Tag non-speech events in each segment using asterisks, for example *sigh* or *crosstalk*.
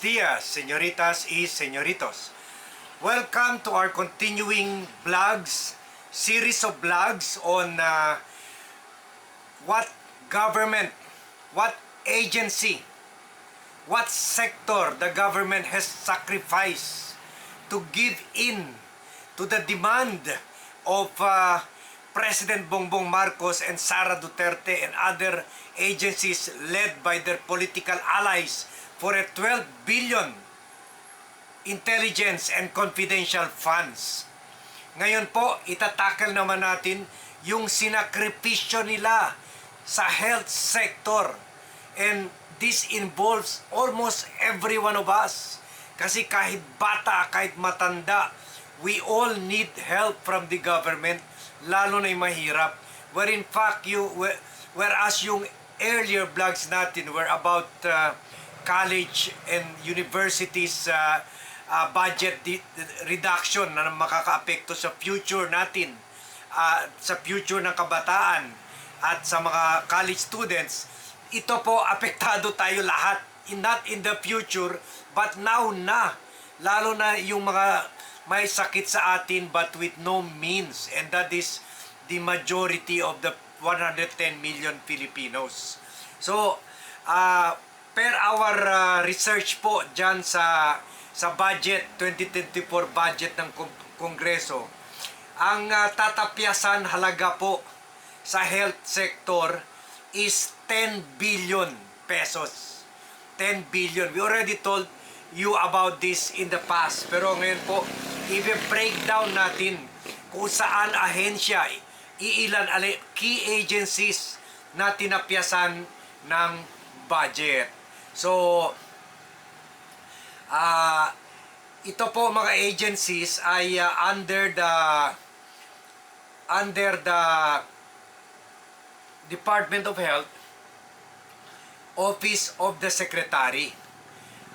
Buenos dias, señoritas y señoritos. Welcome to our continuing vlogs, series of vlogs on uh, what government, what agency, what sector the government has sacrificed to give in to the demand of uh, President Bongbong Marcos and Sara Duterte and other agencies led by their political allies for a 12 billion intelligence and confidential funds. Ngayon po, itatakal naman natin yung sinakripisyo nila sa health sector. And this involves almost every one of us. Kasi kahit bata, kahit matanda, we all need help from the government, lalo na yung mahirap. Where in fact, you, where- whereas yung earlier vlogs natin were about uh, college and universities uh, uh, budget reduction na makakaapekto sa future natin, uh, sa future ng kabataan at sa mga college students, ito po apektado tayo lahat. In, not in the future, but now na. Lalo na yung mga may sakit sa atin but with no means. And that is the majority of the 110 million Filipinos. So, uh, per our uh, research po dyan sa sa budget 2024 budget ng Kong- Kongreso ang uh, tatapyasan halaga po sa health sector is 10 billion pesos 10 billion we already told you about this in the past pero ngayon po i-breakdown natin kung saan ahensya iilan ali key agencies na tinapyasan ng budget so Ah, ito po mga agencies ay ah, under the under the Department of Health Office of the Secretary.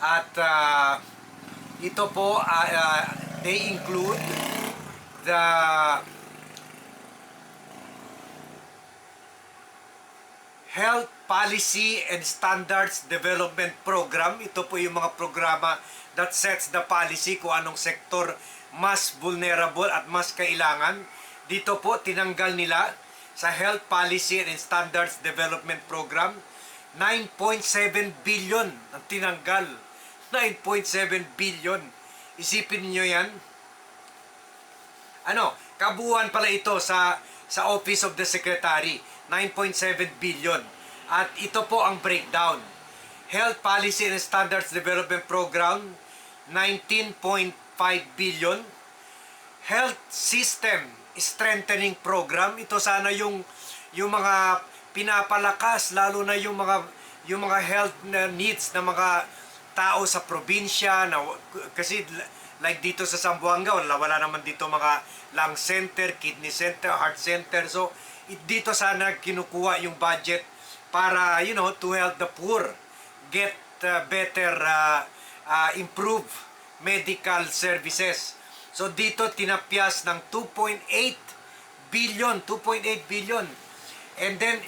At ah, ito po ah, ah, they include the Health Policy and Standards Development Program. Ito po yung mga programa that sets the policy kung anong sektor mas vulnerable at mas kailangan. Dito po tinanggal nila sa Health Policy and Standards Development Program 9.7 billion ang tinanggal. 9.7 billion. Isipin niyo yan. Ano, kabuuan pala ito sa sa Office of the Secretary, 9.7 billion. At ito po ang breakdown. Health Policy and Standards Development Program, 19.5 billion. Health System Strengthening Program, ito sana yung yung mga pinapalakas lalo na yung mga yung mga health na needs ng mga tao sa probinsya na kasi like dito sa Zamboanga wala, wala naman dito mga lung center, kidney center, heart center. So it, dito sana kinukuha yung budget para you know to help the poor get uh, better uh, uh, improve medical services. So dito tinapyas ng 2.8 billion, 2.8 billion. And then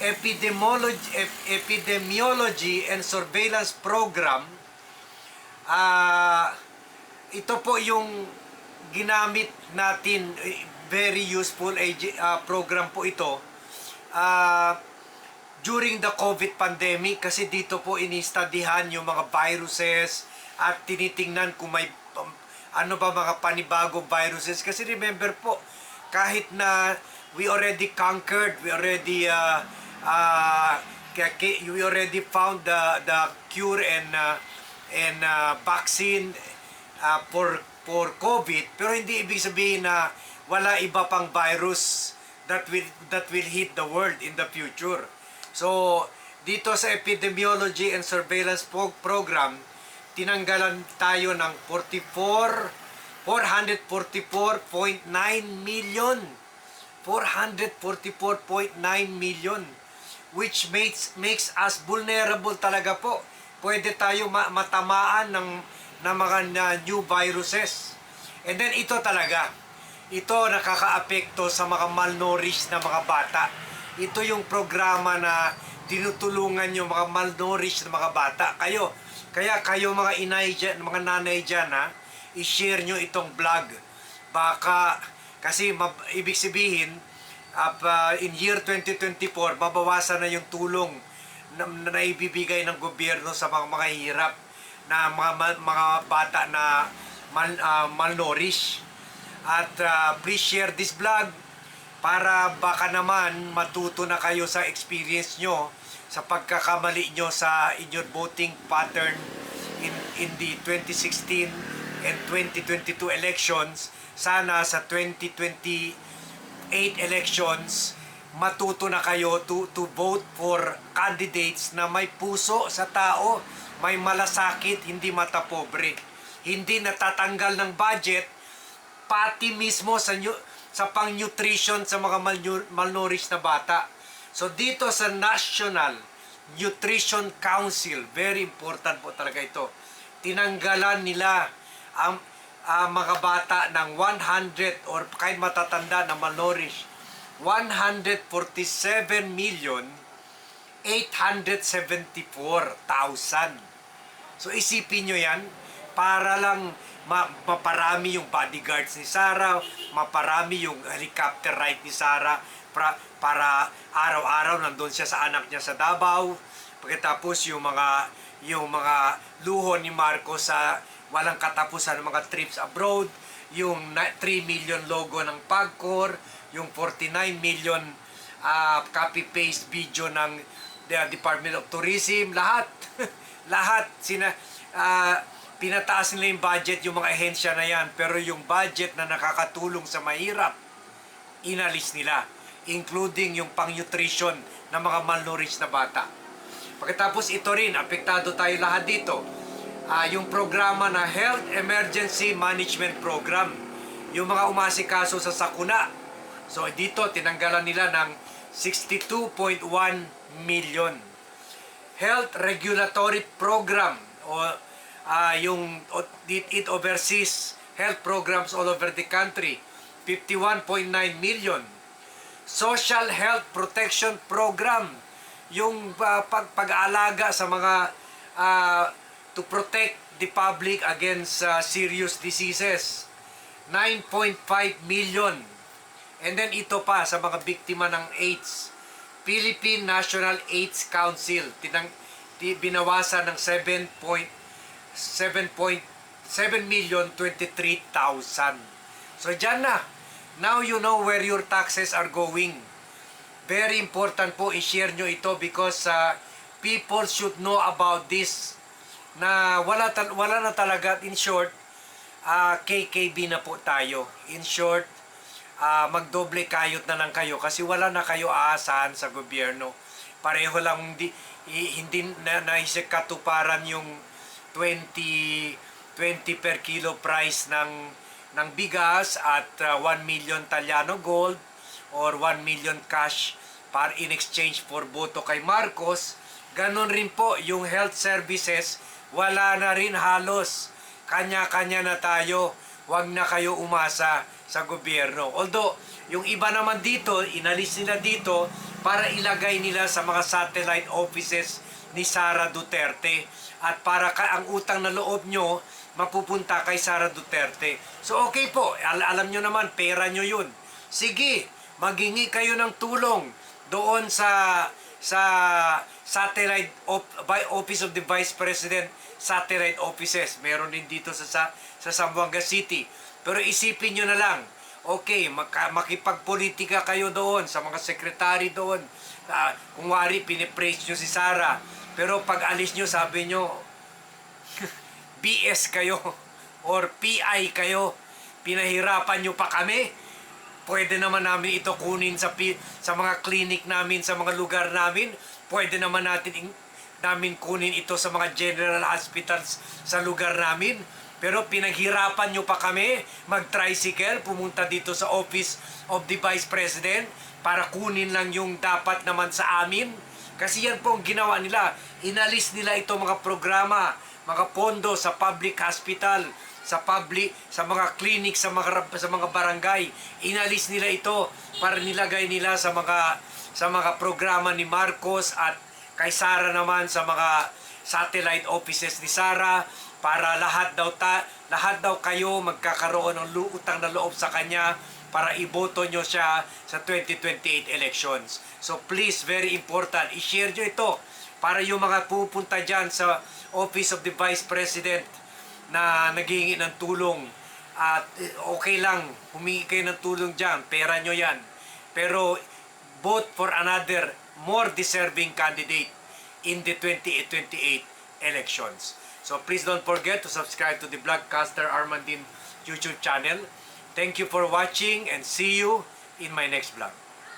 epidemiology ep- epidemiology and surveillance program ah ito po yung ginamit natin eh, very useful ah, program po ito ah during the COVID pandemic kasi dito po inistudihan yung mga viruses at tinitingnan kung may um, ano ba mga panibagong viruses. Kasi remember po kahit na we already conquered we already uh, uh, k- we already found the the cure and uh, and uh, vaccine uh, for for COVID. Pero hindi ibig sabihin na wala iba pang virus that will that will hit the world in the future. So dito sa epidemiology and surveillance pro- program tinanggalan tayo ng 44 444.9 million. 444.9 million which makes makes us vulnerable talaga po. Pwede tayo ma- matamaan ng ng mga na- new viruses. And then ito talaga. Ito nakakaapekto sa mga malnourished na mga bata. Ito yung programa na tinutulungan yung mga malnourished na mga bata. Kayo, kaya kayo mga inay dyan, mga nanay dyan ha, i-share nyo itong vlog. Baka, kasi mab- ibig sabihin, up, uh, in year 2024, mabawasan na yung tulong na, na naibibigay ng gobyerno sa mga mga hirap na mga, mga bata na mal, uh, malnourished. At uh, please share this vlog para baka naman matuto na kayo sa experience nyo sa pagkakamali nyo sa inyong voting pattern in, in the 2016 and 2022 elections. Sana sa 2028 elections, matuto na kayo to, to vote for candidates na may puso sa tao, may malasakit, hindi mata pobre. Hindi natatanggal ng budget pati mismo sa sa pang-nutrition sa mga malnourished na bata. So dito sa National Nutrition Council, very important po talaga ito. Tinanggalan nila ang ang mga bata ng 100 or kahit matatanda na malnourished 147 million 874,000. So isipin nyo yan, para lang ma- maparami yung bodyguards ni Sarah, maparami yung helicopter ride ni Sarah, para, para araw-araw nandun siya sa anak niya sa Davao. Pagkatapos yung mga yung mga luho ni Marcos sa walang katapusan ng mga trips abroad, yung na- 3 million logo ng Pagcor, yung 49 million ah, copy-paste video ng the Department of Tourism, lahat. *laughs* lahat. Sina ah, pinataas nila yung budget yung mga ahensya na yan. Pero yung budget na nakakatulong sa mahirap inalis nila. Including yung pang-nutrition ng mga malnourished na bata. Pagkatapos ito rin apektado tayo lahat dito Ah, yung programa na Health Emergency Management Program. Yung mga umasikaso sa sakuna. So dito tinanggalan nila ng 62.1 million. Health Regulatory Program. O ah, yung it, it oversees health programs all over the country. 51.9 million. Social Health Protection Program. Yung ah, pag pag-aalaga sa mga ah, to protect the public against ah, serious diseases. 9.5 million. And then ito pa sa mga biktima ng AIDS. Philippine National AIDS Council tinang ti, binawasan ng 7 point 7 point 7 million 23,000 so dyan na. Now you know where your taxes are going. Very important po i-share nyo ito because uh, people should know about this na wala, wala na talaga in short ah, KKB na po tayo in short ah, magdoble kayot na lang kayo kasi wala na kayo aasahan sa gobyerno. Pareho lang hindi, hindi na naisip katuparan yung 20 20 per kilo price ng ng bigas at ah, 1 million Talyano gold or 1 million cash para in exchange for boto kay Marcos. Ganon rin po yung health services, wala na rin halos. Kanya-kanya na tayo. Huwag na kayo umasa sa gobyerno. Although, yung iba naman dito, inalis nila dito para ilagay nila sa mga satellite offices ni Sara Duterte. At para ka, ang utang na loob nyo, mapupunta kay Sara Duterte. So okay po, al- alam nyo naman, pera nyo yun. Sige, magingi kayo ng tulong doon sa sa satellite op, by office of the vice president satellite offices. Meron din dito sa sa, sa Zamboanga City. Pero isipin nyo na lang okay maka, makipagpolitika kayo doon sa mga sekretary doon. Uh, kung wari pinipraise nyo si Sara. Pero pag alis nyo sabi nyo *laughs* BS kayo *laughs* or PI kayo pinahirapan nyo pa kami pwede naman namin ito kunin sa sa mga clinic namin sa mga lugar namin. Pwede naman natin in- namin kunin ito sa mga general hospitals sa lugar namin. Pero pinaghirapan nyo pa kami mag-tricycle pumunta dito sa office of the vice president para kunin lang yung dapat naman sa amin. Kasi yan po ang ginawa nila. Inalis nila ito mga programa mga pondo sa public hospital sa public sa mga clinic sa mga sa mga barangay inalis nila ito para nilagay nila sa mga sa mga programa ni Marcos at kay Sara naman sa mga satellite offices ni Sara para lahat daw ta lahat daw kayo magkakaroon ng utang na loob sa kanya para iboto nyo siya sa 2028 elections. So please, very important, i-share nyo ito para yung mga pupunta dyan sa Office of the Vice President na naghihingi ng tulong at eh, okay lang, humingi kayo ng tulong dyan, pera nyo yan. Pero vote for another more deserving candidate in the 2028 elections. So please don't forget to subscribe to the Vlogcaster Armandin YouTube channel. Thank you for watching and see you in my next vlog.